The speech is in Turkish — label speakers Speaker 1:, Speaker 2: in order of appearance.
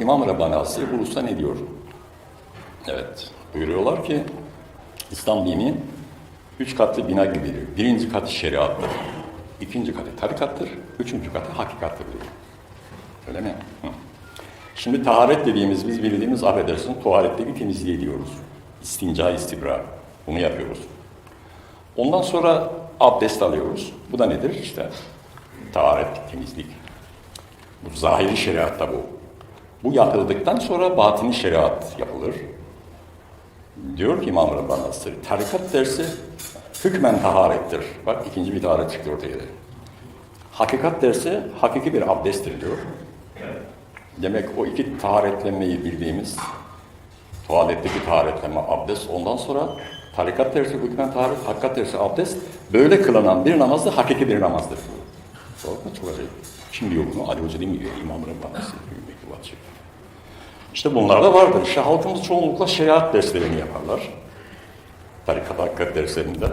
Speaker 1: İmam Rabbani Hazretleri bu ne diyor? Evet, buyuruyorlar ki İslam dini üç katlı bina gibidir. Birinci katı şeriattır. ikinci katı tarikattır. Üçüncü katı hakikattır diyor. Öyle mi? Hı. Şimdi taharet dediğimiz biz bildiğimiz affedersin tuvaletteki temizliği diyoruz. İstinca, istibra. Bunu yapıyoruz. Ondan sonra abdest alıyoruz. Bu da nedir? İşte taharet, temizlik. Bu zahiri şeriatta bu. Bu yapıldıktan sonra batini şeriat yapılır. Diyor ki İmam Rabbani tarikat dersi hükmen taharettir. Bak ikinci bir taharet çıktı ortaya. Hakikat dersi hakiki bir abdesttir diyor. Demek o iki taharetlenmeyi bildiğimiz tuvaletteki taharetleme abdest ondan sonra tarikat dersi hükmen taharet, hakikat dersi abdest böyle kılınan bir namaz da hakiki bir namazdır. Doğru mu? Çok acayip. Kim diyor bunu? Ali Hoca değil mi? İmam Rabbani Hazretleri. Çekiyor. İşte bunlar da vardır. İşte halkımız çoğunlukla şeriat derslerini yaparlar. Tarikat hakikat derslerinde.